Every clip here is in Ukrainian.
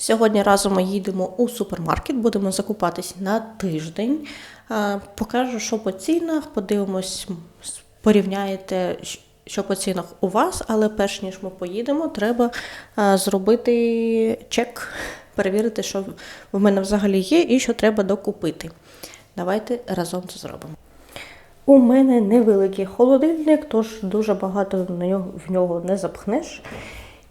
Сьогодні разом ми їдемо у супермаркет, будемо закупатись на тиждень. Покажу, що по цінах, подивимось, порівняєте, що по цінах у вас, але перш ніж ми поїдемо, треба зробити чек, перевірити, що в мене взагалі є і що треба докупити. Давайте разом це зробимо. У мене невеликий холодильник, тож дуже багато в нього не запхнеш.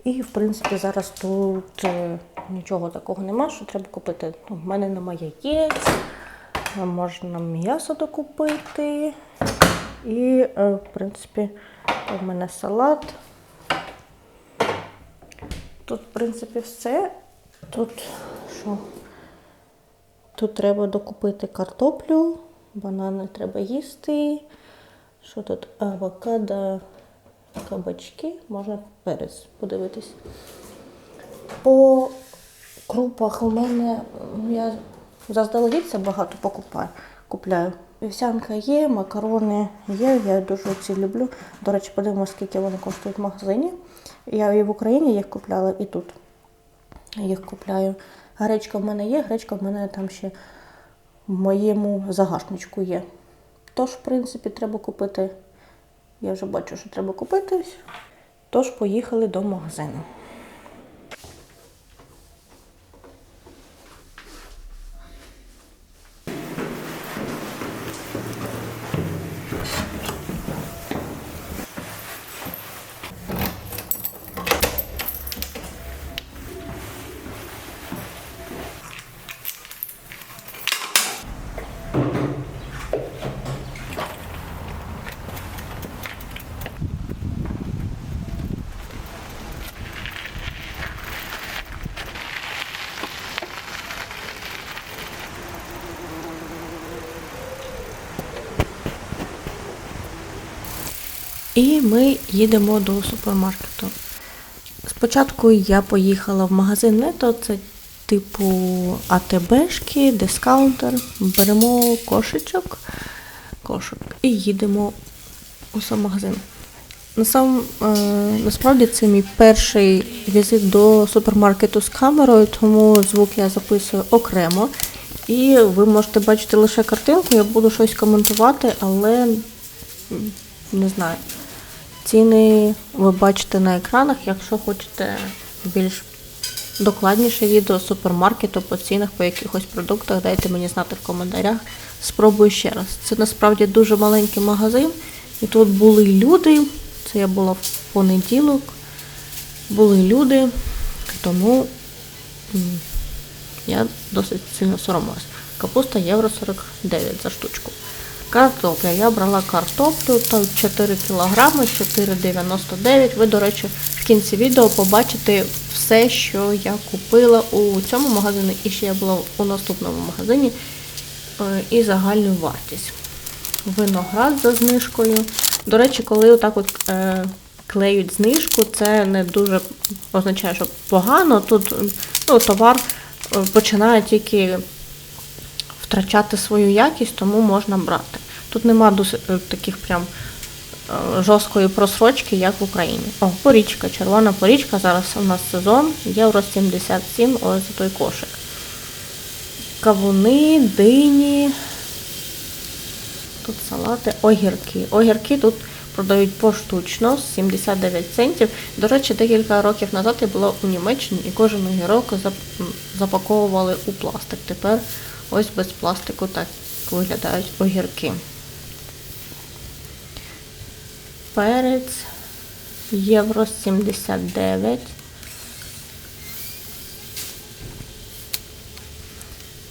І, в принципі, зараз тут е, нічого такого нема, що треба купити. Ну, в мене немає яєць, е, можна м'ясо докупити. І, е, в принципі, в мене салат. Тут, в принципі, все. Тут що? Тут треба докупити картоплю, банани треба їсти. Що тут? Авокадо, кабачки, можна перець подивитись. По крупах у мене я заздалегідь це багато покупаю. Купляю. Вівсянка є, макарони є, я дуже ці люблю. До речі, подивимося, скільки вони коштують в магазині. Я і в Україні їх купляла, і тут їх купляю. Гречка в мене є, гречка в мене там ще в моєму загашничку є. Тож, в принципі, треба купити. Я вже бачу, що треба купитись. Тож поїхали до магазину. І ми їдемо до супермаркету. Спочатку я поїхала в магазин Нето, це типу АТБшки, дискаунтер. Беремо кошечок, кошик і їдемо у сам магазин. На сам, е, насправді це мій перший візит до супермаркету з камерою, тому звук я записую окремо. І ви можете бачити лише картинку, я буду щось коментувати, але не знаю. Ціни ви бачите на екранах, якщо хочете більш докладніше відео супермаркету по цінах, по якихось продуктах, дайте мені знати в коментарях. Спробую ще раз. Це насправді дуже маленький магазин, і тут були люди. Це я була в понеділок. Були люди, тому я досить сильно соромилась. Капуста євро 49 за штучку. Картопля. Я брала картоплю, там 4 кілограми, 4,99. Ви, до речі, в кінці відео побачите все, що я купила у цьому магазині, і ще я була у наступному магазині, е, і загальну вартість. Виноград за знижкою. До речі, коли отак от е, клеють знижку, це не дуже означає, що погано. Тут ну, товар е, починає тільки втрачати свою якість, тому можна брати. Тут нема е, таких прям е, жорсткої просрочки, як в Україні. О, порічка, червона порічка. Зараз у нас сезон, євро 77, ось той кошик. Кавуни, дині. Тут салати, огірки. Огірки тут продають поштучно 79 центів. До речі, декілька років назад я була у Німеччині і кожен огірок запаковували у пластик. Тепер ось без пластику так виглядають огірки. Перець євро 79.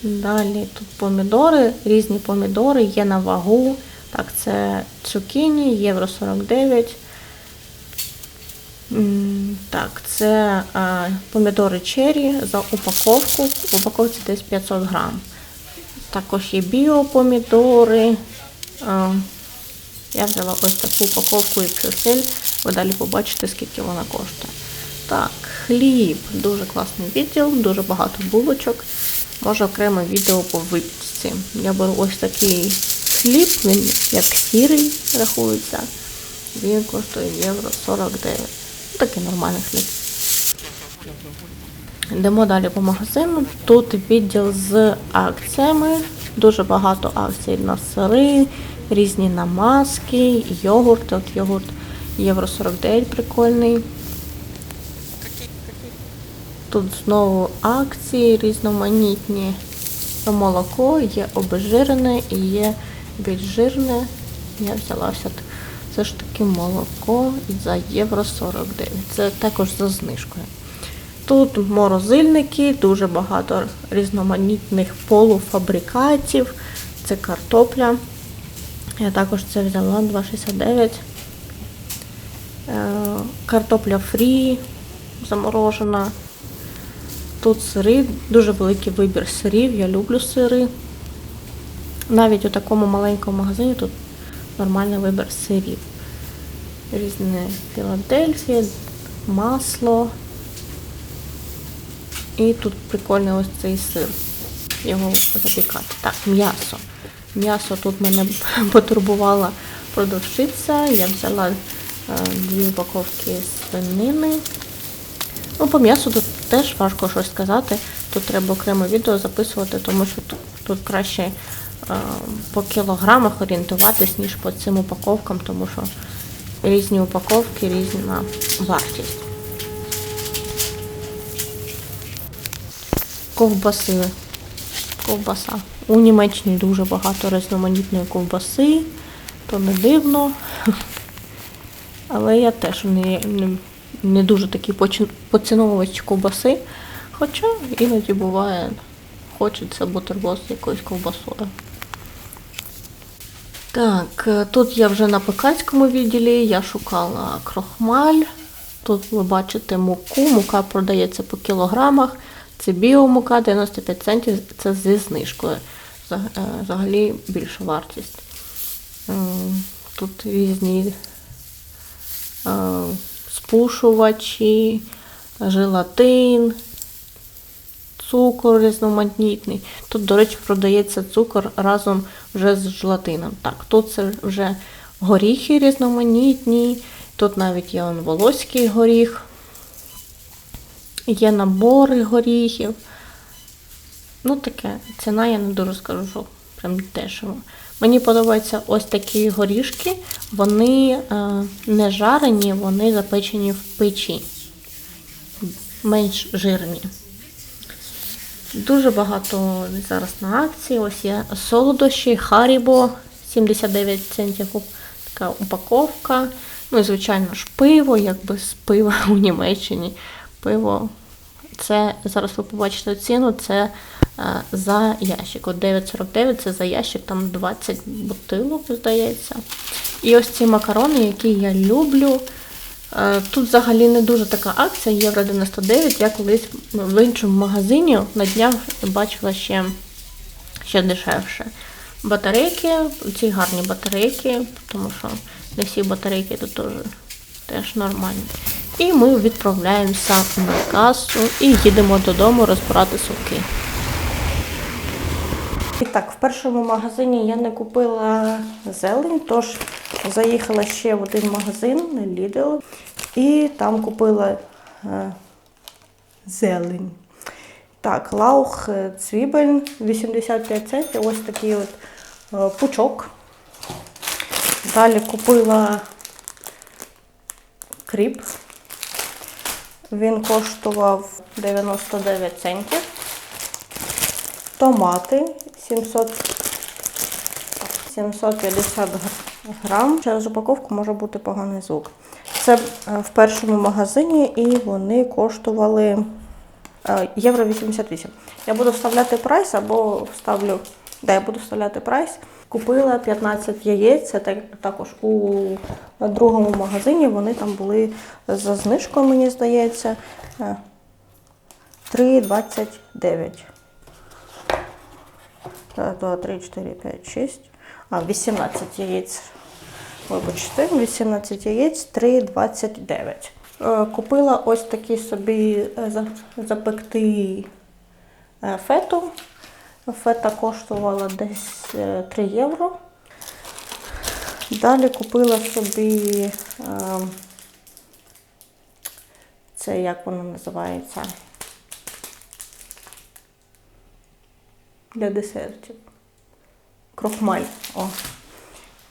Далі тут помідори, різні помідори є на вагу. Так, це цукіні, євро 49. Так, це помідори черрі за упаковку. В упаковці десь 500 грам. Також є біопомідори. Я взяла ось таку упаковку і XXL. Ви далі побачите, скільки вона коштує. Так, хліб. Дуже класний відділ, дуже багато булочок. Може окреме відео по випічці. Я беру ось такий хліб, він як сірий рахується. Він коштує євро 49. Ну, Такий нормальний хліб. Йдемо далі по магазину. Тут відділ з акціями. Дуже багато акцій на сири, різні намазки, йогурт. От йогурт євро 49 прикольний. Тут знову акції різноманітні. Молоко є обезжирене і є більш-жирне. Я взяла все ж таки молоко за євро 49. Це також за знижкою. Тут морозильники, дуже багато різноманітних полуфабрикатів. Це картопля. Я також це взяла 2,69. Е, Картопля фрі заморожена. Тут сири, дуже великий вибір сирів, я люблю сири. Навіть у такому маленькому магазині тут нормальний вибір сирів. Різне Філадельфія, масло. І тут прикольний ось цей сир. Його запікати. Так, м'ясо. М'ясо тут мене потурбувала продавщиця. Я взяла е, дві упаковки свинини. Ну, по м'ясу тут теж важко щось сказати. Тут треба окреме відео записувати, тому що тут, тут краще е, по кілограмах орієнтуватись, ніж по цим упаковкам, тому що різні упаковки, різна вартість. Ковбаси. Ковбаса. У Німеччині дуже багато різноманітної ковбаси, то не дивно. Але я теж не, не, не дуже такий поціновувач ковбаси. Хоча іноді буває, хочеться бутерброд з якоюсь ковбасою. Так, е, тут я вже на пекарському відділі, я шукала крохмаль. Тут ви бачите муку, мука продається по кілограмах. Це біомука 95 центів, це зі знижкою. Е, Взагалі більша вартість. Тут різні е, спушувачі, желатин, цукор різноманітний. Тут, до речі, продається цукор разом вже з желатином. Так, тут це вже горіхи різноманітні, тут навіть є волоський горіх, є набори горіхів. Ну, таке, ціна я не дуже скажу, що прям дешево. Мені подобаються ось такі горішки, вони е, не жарені, вони запечені в печі, менш жирні. Дуже багато зараз на акції. Ось є солодощі, Харібо 79 центів така упаковка. Ну і звичайно ж пиво, якби з пива у Німеччині. Пиво. Це зараз ви побачите ціну, це е, за ящик. От 9,49 це за ящик, там 20 бутилок, здається. І ось ці макарони, які я люблю. Е, Тут взагалі не дуже така акція, євро 99. Я колись в іншому магазині на днях бачила ще, ще дешевше. Батарейки, ці гарні батарейки, тому що не всі батарейки тут теж, теж нормальні. І ми відправляємося на касу і їдемо додому розбирати сумки. І так, в першому магазині я не купила зелень, тож заїхала ще в один магазин Lidl і там купила е, зелень. Так, лаух е, цвібель 85 центів, ось такий от е, пучок. Далі купила кріп. Він коштував 99 центів. Томати 700, 750 грам. Через упаковку може бути поганий звук. Це е, в першому магазині і вони коштували е, євро 88. Я буду вставляти прайс або вставлю. Да, я буду вставляти прайс. Купила 15 яєць, це також у другому магазині. Вони там були за знижкою, мені здається. Е, 3,29. Раз, два, три, чотири, п'ять, шість. А, 18 яєць. Вибачте, 18 яєць, 3,29. Е, Купила ось такі собі е, запекти е, фету. Фета коштувала десь е, 3 євро. Далі купила собі е, це як воно називається для десертів. Крохмаль. О.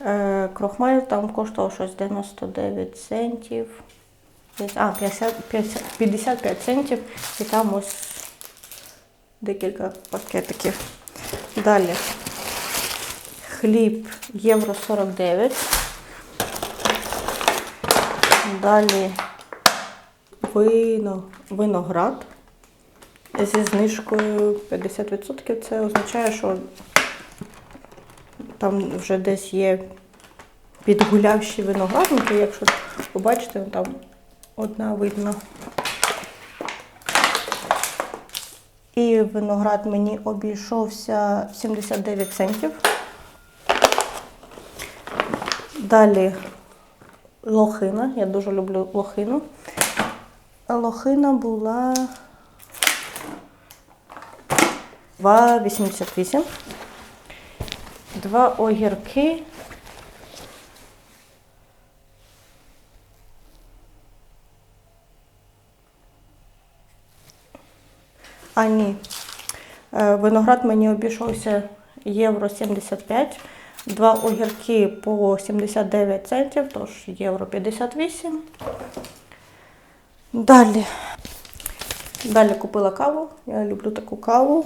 Е, крохмаль там коштував щось 99 центів. А, 50, 50, 55 центів. І там ось декілька пакетиків. Далі. Хліб євро 49. Далі вино, виноград зі знижкою 50%. Це означає, що там вже десь є підгулявші виноградники. Якщо побачите, там одна видно. І виноград мені обійшовся 79 центів. Далі лохина. Я дуже люблю лохину. Лохина була 2,88. Два огірки. А ні. Е, Виноград мені обійшовся євро 75. Два огірки по 79 центів, тож євро 58. Далі. Далі купила каву. Я люблю таку каву.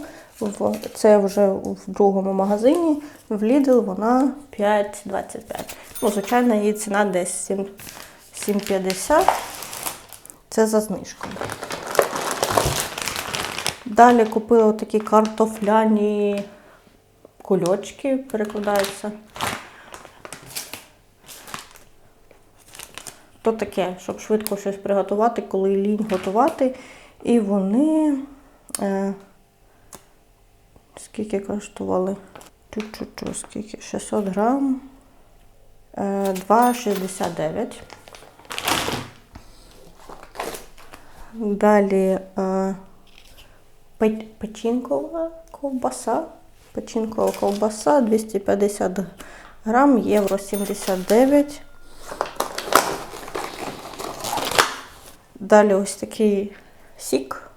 Це вже в другому магазині. В Lidl вона 5,25. Ну, звичайно, її ціна десь 7,50. Це за знижкою. Далі купила такі картофляні кульочки, перекладаються. То таке, щоб швидко щось приготувати, коли лінь готувати. І вони. Е, скільки коштували? Чу-чу-чу, скільки? 600 грам. Е, 2,69. Далі е, печінкова ковбаса. Печінкова ковбаса 250 грам, євро 79. Далі ось такий сік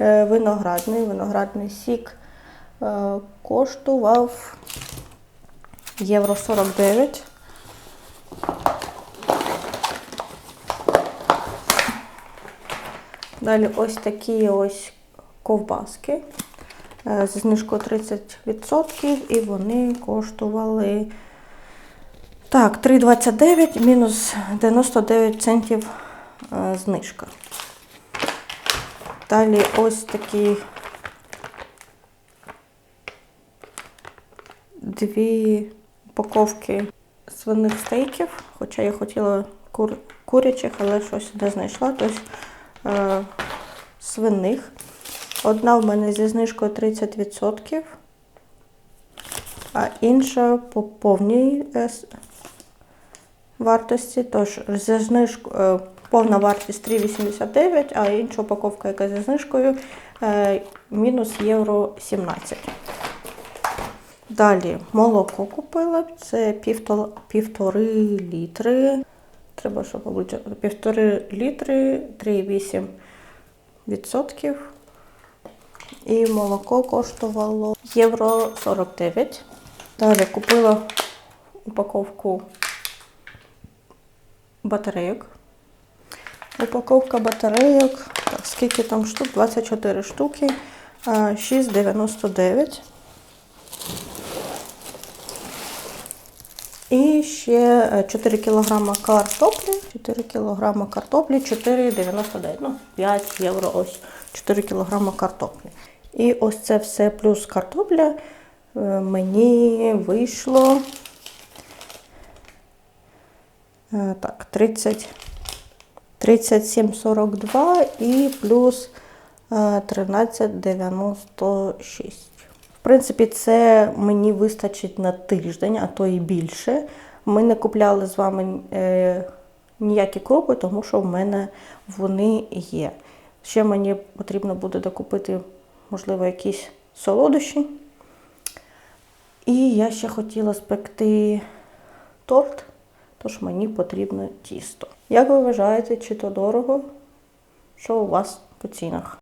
е, виноградний. Виноградний сік е, коштував євро 49. Далі ось такі ось ковбаски е, зі знижкою 30%, і вони коштували так, 3,29 мінус 99 центів е, знижка. Далі ось такі дві упаковки свиних стейків, хоча я хотіла кур, курячих, але щось не знайшла. Тобто е, свиних. Одна в мене зі знижкою 30%, а інша по повній е, вартості. Тож зі знижкою е, повна вартість 3,89, а інша упаковка, яка зі знижкою, е, мінус євро 17. Далі молоко купила. Це півтори літри. Треба, щоб півтори літри, 3,8 відсотків. І молоко коштувало євро 49. Далі купила упаковку батарейок. Упаковка батарейок. Так, скільки там штук? 24 штуки. 6,99. І ще е, 4 кг картоплі. 4 кг картоплі, 4,99. Ну, 5 євро ось 4 кг картоплі. І ось це все плюс картопля е, мені вийшло е, так, 30, 37,42 і плюс е, 13,96. В принципі, це мені вистачить на тиждень, а то і більше. Ми не купляли з вами е, ніякі крупи, тому що в мене вони є. Ще мені потрібно буде докупити, можливо, якісь солодощі. І я ще хотіла спекти торт, тож мені потрібно тісто. Як ви вважаєте, чи то дорого? Що у вас по цінах?